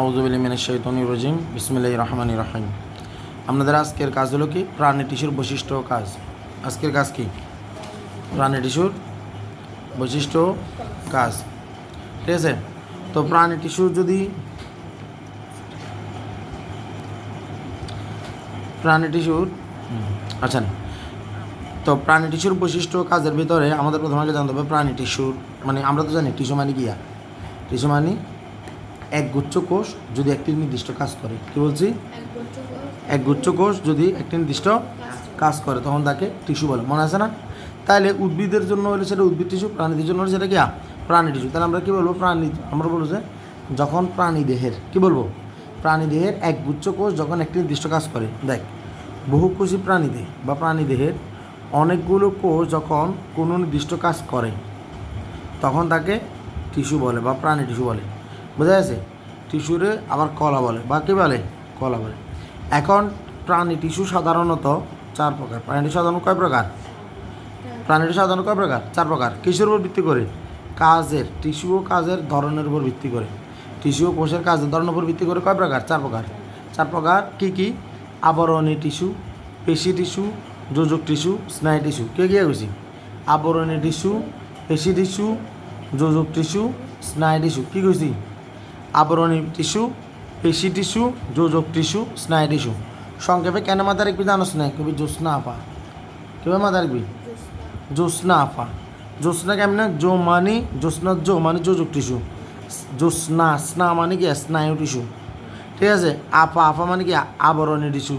আউজুবিলিমিন শৈতনী রজিম। বিসমিল্লাহ রহমান রহিম। আপনাদের আজকের কাজ হলো কি? প্রাণী টিস্যুর বৈশিষ্ট্য কাজ। আজকের কাজ কি? প্রাণী টিস্যুর বৈশিষ্ট্য কাজ। ঠিক আছে? তো প্রাণী টিস্যুর যদি প্রাণী টিস্যুর আচ্ছা। তো প্রাণী টিস্যুর বৈশিষ্ট্য কাজের ভিতরে আমাদের প্রথমে জানতে হবে প্রাণী টিস্যুর মানে আমরা তো জানি টিস্যু মানে কি টিস্যু মানে এক গুচ্ছ কোষ যদি একটি নির্দিষ্ট কাজ করে। কি বলছি? এক গুচ্ছ কোষ যদি একটি নির্দিষ্ট কাজ করে তখন তাকে টিস্যু বলে। মনে আছে না? তাহলে উদ্ভিদের জন্য হলে সেটা উদ্ভিদ টিস্যু প্রাণীদের জন্য হলে সেটা কি প্রাণী টিস্যু। তাহলে আমরা কি বলব? প্রাণী। আমরা বলব যে যখন প্রাণী দেহের কি বলব? প্রাণী দেহের এক গুচ্ছ কোষ যখন একটি নির্দিষ্ট কাজ করে। দেখ বহুকোষী প্রাণী দেহ বা প্রাণী দেহের অনেকগুলো কোষ যখন কোনো নির্দিষ্ট কাজ করে তখন তাকে টিস্যু বলে বা প্রাণী টিস্যু বলে। বোঝা গেছে? টিস্যুরে আবার কলা বলে। বা কী বলে, কলা বলে। এখন প্রাণী, টিস্যু সাধারণত চার প্রকার। প্রাণী টিস্যু সাধারণত কয় প্রকার? প্রাণী টিস্যু সাধারণত কয় প্রকার? চার প্রকার। কিসের উপর ভিত্তি করে? কাজের। টিস্যু ও কাজের ধরনের উপর ভিত্তি করে। টিস্যু ও কোষের কাজের ধরনের উপর ভিত্তি করে কয় প্রকার? চার প্রকার। চার প্রকার কি কি? আবরণী টিস্যু, পেশি টিস্যু, যোজক টিস্যু, স্নায়ু টিস্যু। কে গিয়ে গেছি আবরণী টিস্যু, পেশি টিস্যু, যোজক টিস্যু, স্নায়ু টিস্যু। কী কইছি? আবরণী টিস্যু পেশি টিস্যু যোজক টিস্যু স্নায়ু টিস্যু। সংক্ষেপে কেন মাথা রাখবি জানোস না? কবি জ্যোৎস্না আফা কেবে মাথা রাখবি? জ্যোৎস্না আফা জ্যোৎস্না কেমন? জো মানে জ্যোৎস্না জো মানে যোজক টিস্যু। জ্যোৎস্না স্না মানে কি? স্নায়ু টিস্যু। ঠিক আছে? আফা আফা মানে কি? আবরণী টিস্যু।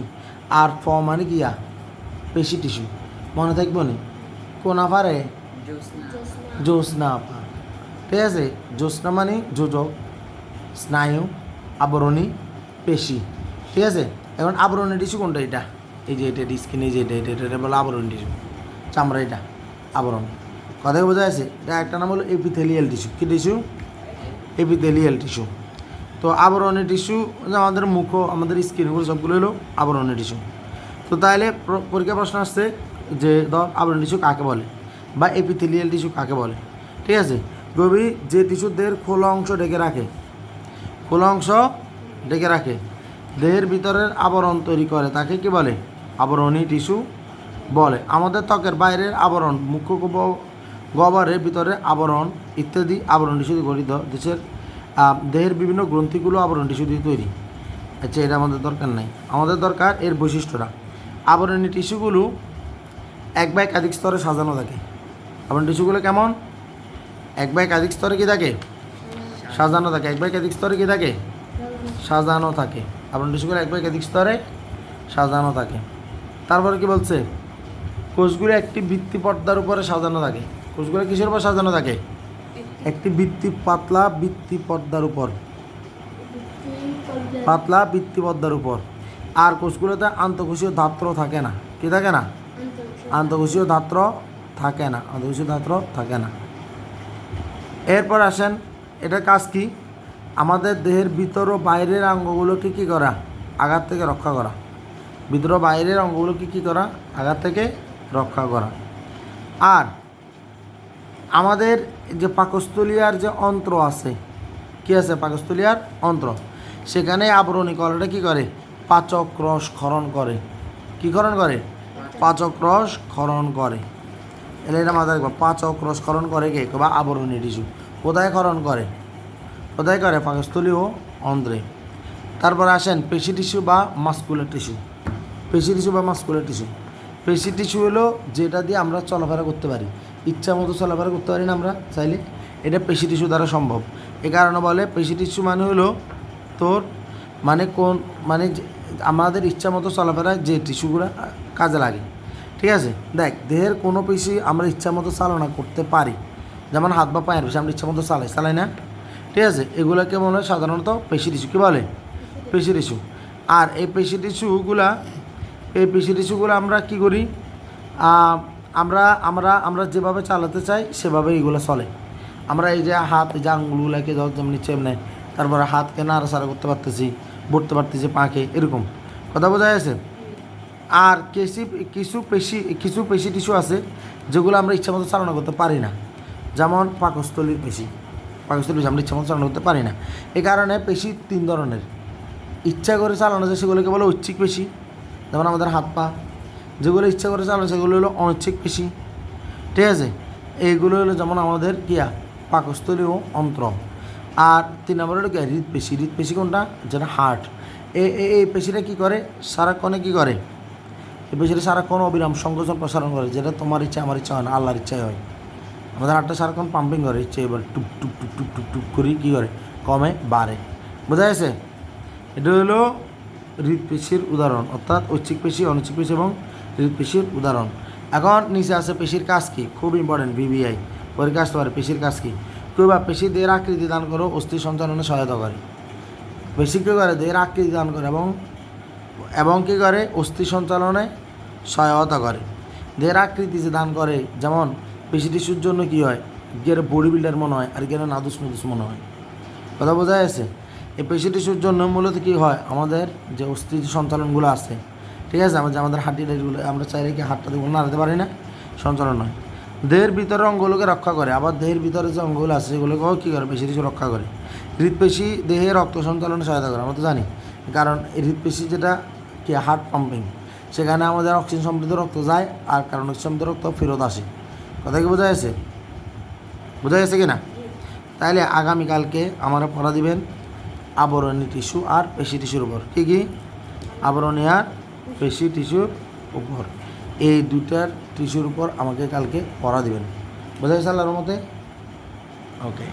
আর ফ মানে কি? পেশি টিস্যু। মনে থাকব নি? কোন আফারে জ্যোৎস্না আফা ঠিক আছে? জ্যোৎস্না মানে যোজক। স্নায়ু, আবরণী, পেশি। ঠিক আছে? এখন আবরণী টিস্যু কোনটা এটা? এই যে এটা স্কিন এই যে এটা এটা এটা বলে আবরণী টিস্যু চামড়া এটা, আবরণ। কথা বোঝা যাচ্ছে, এটা একটা নাম হলো এপিথেলিয়াল টিস্যু কী টিস্যু এপিথেলিয়াল টিস্যু তো আবরণী টিস্যু আমাদের মুখ, আমাদের স্কিনগুলো সবগুলো হলো আবরণী টিস্যু তো তাহলে পরীক্ষা প্রশ্ন আসছে যে, ধর আবরণ টিস্যু কাকে বলে? বা এপিথেলিয়াল টিস্যু কাকে বলে? ঠিক আছে? গভীর যে টিস্যুদের খোলা অংশ ডেকে রাখে খোলা অংশ ডেকে রাখে। দেহের ভিতরের আবরণ তৈরি করে, তাকে কি বলে? আবরণী টিস্যু বলে। আমাদের ত্বকের বাইরের আবরণ, মুখ্য গহ্বরের ভিতরে আবরণ ইত্যাদি আবরণ টিস্যু গঠিত। দেশের দেহের বিভিন্ন গ্রন্থিগুলো আবরণ টিস্যু দিয়ে তৈরি। আচ্ছা এটা আমাদের দরকার নাই। আমাদের দরকার এর বৈশিষ্ট্যটা। আবরণী টিস্যুগুলো এক বা একাধিক স্তরে সাজানো থাকে। আবরণ টিস্যুগুলো কেমন? এক বা একাধিক স্তরে কি থাকে? সাজানো থাকে। এক বা একাধিক স্তরে কি থাকে? সাজানো থাকে। আবরণ টিস্যুগুলো এক বা একাধিক স্তরে সাজানো থাকে। তারপরে কি বলছে? কোষগুলো একটি ভিত্তি পর্দার উপরে সাজানো থাকে। কোষগুলো কিসের উপর সাজানো থাকে? একটি ভিত্তি পাতলা ভিত্তি পর্দার উপর। পাতলা ভিত্তি পর্দার উপর। আর কোষগুলোতে আন্তঃকোষীয় ধাত্র থাকে না। কি থাকে না? আন্তঃকোষীয় ধাত্র থাকে না। আন্তঃকোষীয় ধাত্র থাকে না। এরপর আসেন এটার কাজ কি? আমাদের দেহের ভিতর ও বাইরের অঙ্গগুলোকে কী করা? আঘাত থেকে রক্ষা করা। ভিতর বাইরের অঙ্গগুলোকে কী করা? আঘাত থেকে রক্ষা করা। আর আমাদের যে পাকস্থলিয়ার যে অন্ত্র আছে, কি আছে পাকস্থলিয়ার অন্ত্র? সেখানে আবরণী কলাটা কি করে? পাচক রস খরণ করে। কি ক্ষরণ করে? পাচক রস ক্ষরণ করে। এলে এটা মাথায় পাচক রস খরণ করে কে? বা আবরণী টিস্যু কোথায় ক্ষরণ করে। কোথায় করে পাকস্থলী ও অন্ধ্রে। তারপর আসেন পেশি টিস্যু বা মাস্কুলার টিস্যু। পেশি টিস্যু বা মাস্কুলার টিস্যু। পেশি টিস্যু হলো যেটা দিয়ে আমরা চলাফেরা করতে পারি। ইচ্ছা মতো চলাফেরা করতে পারি না আমরা চাইলে। এটা পেশি টিস্যু দ্বারা সম্ভব। এ কারণে বলে পেশি টিস্যু মানে হলো তোর মানে কোন মানে আমাদের ইচ্ছা মতো চলাফেরায় যে টিস্যুগুলো কাজে লাগে। ঠিক আছে? দেখ, দেহের কোনো পেশি আমরা ইচ্ছা মতো চালনা করতে পারি। যেমন হাত বা পায়ের পেশি আমরা ইচ্ছা মতো চালাই চালাই না? ঠিক আছে? এগুলোকে মনে হয় সাধারণত পেশি টিস্যু কী বলে। পেশি টিস্যু। আর এই পেশি টিস্যুগুলা, এই পেশি টিস্যুগুলো আমরা কি করি? আমরা আমরা আমরা যেভাবে চালাতে চাই সেভাবে এগুলো চলে। আমরা এই যে হাত, এই যে আঙুলগুলোকে ধর যেমন নিচ্ছে এমনি, তারপরে হাতকে নাড়াচাড়া করতে পারতেছি বলতে পারতেছি পাকে, এরকম। কথা বোঝা যাচ্ছে আর কিছু কিছু পেশি কিছু পেশি টিস্যু আছে, যেগুলো আমরা ইচ্ছা মতো চালনা করতে পারি না। যেমন পাকস্থলীর পেশি পাকস্থলী পেশি আমরা ইচ্ছা মতো চালনা করতে পারি না। এই কারণে পেশি তিন ধরনের। ইচ্ছা করে চালানো যায়, সেগুলোকে বলে ঐচ্ছিক পেশি যেমন আমাদের হাত পা। যেগুলো ইচ্ছা করে চালানো সেগুলো হলো অনৈচ্ছিক পেশি ঠিক আছে? এইগুলো হলো যেমন আমাদের কিয়া পাকস্থলী ও অন্ত্র। আর তিন নম্বর হলো কি হৃদপেশি হৃদপেশি কোনটা? যেটা হার্ট। এই- এই পেশিটা কী করে? সারাক্ষণে কী করে? এই পেশিটা সারাক্ষণ অবিরাম সংকোচন প্রসারণ করে, যেটা তোমার ইচ্ছা, আমার ইচ্ছা হয় না, আল্লাহর ইচ্ছাই হয়। আমাদের হার্টটা সারাক্ষণ পাম্পিং করে, ইচ্ছে এবার টুক টুক টুক টুক টুক টুক করে, কী করে? কমে, বাড়ে। বোঝা গেছে? এটা হলো হৃদপেশির উদাহরণ, অর্থাৎ ঐচ্ছিক পেশি, অনৈচ্ছিক পেশি এবং হৃদপেশির উদাহরণ। এখন নিচে আছে পেশির কাজ কী? খুব ইম্পর্টেন্ট বিবিআই পরীক্ষা আসতে পারে পেশির কাজ কী? কেউ বা পেশি দেহের আকৃতি দান করো অস্থি সঞ্চালনে সহায়তা করে। পেশি কী করে? দেহের আকৃতি দান করে এবং এবং কী করে? অস্থি সঞ্চালনে সহায়তা করে। দেহের আকৃতি যে দান করে, যেমন পেশি টিস্যুর জন্য কী হয়? গেলে বডি বিল্ডার মনে হয় আর গেলে নাদুস নুদুস মনে হয়। কথা বোঝা যাচ্ছে এই পেশি টিস্যুর জন্য মূলত কী হয়? আমাদের যে অস্থি যে সঞ্চালনগুলো আছে, ঠিক আছে? আমাদের আমাদের হাঁটি টাটিগুলো আমরা চাইলে কি হাতটা দিয়ে নাড়াতে পারি না? সঞ্চালন হয়। দেহের ভিতরে অঙ্গগুলোকে রক্ষা করে। আবার দেহের ভিতরে যে অঙ্গগুলো আছে, সেগুলোকেও কী করে? পেশি টিস্যু রক্ষা করে। হৃদপেশি দেহে রক্ত সঞ্চালনে সহায়তা করে। আমরা তো জানি। কারণ হৃদপেশি যেটা কি হার্ট পাম্পিং সেখানে আমাদের অক্সিজেন সমৃদ্ধ রক্ত যায়, আর কারণ অক্সিজেন সমৃদ্ধ রক্ত ফেরত আসে। কথা কি বোঝা গেছে বোঝা গেছে কি না তাহলে আগামীকালকে আমারা পড়া দিবেন আবরণী টিস্যু আর পেশি টিস্যুর উপর। কী কী? আবরণী আর পেশি টিস্যুর উপর। এই দুটার টিস্যুর উপর আমাকে কালকে পড়া দিবেন। বোঝা গেছে আল্লাহর মতে ওকে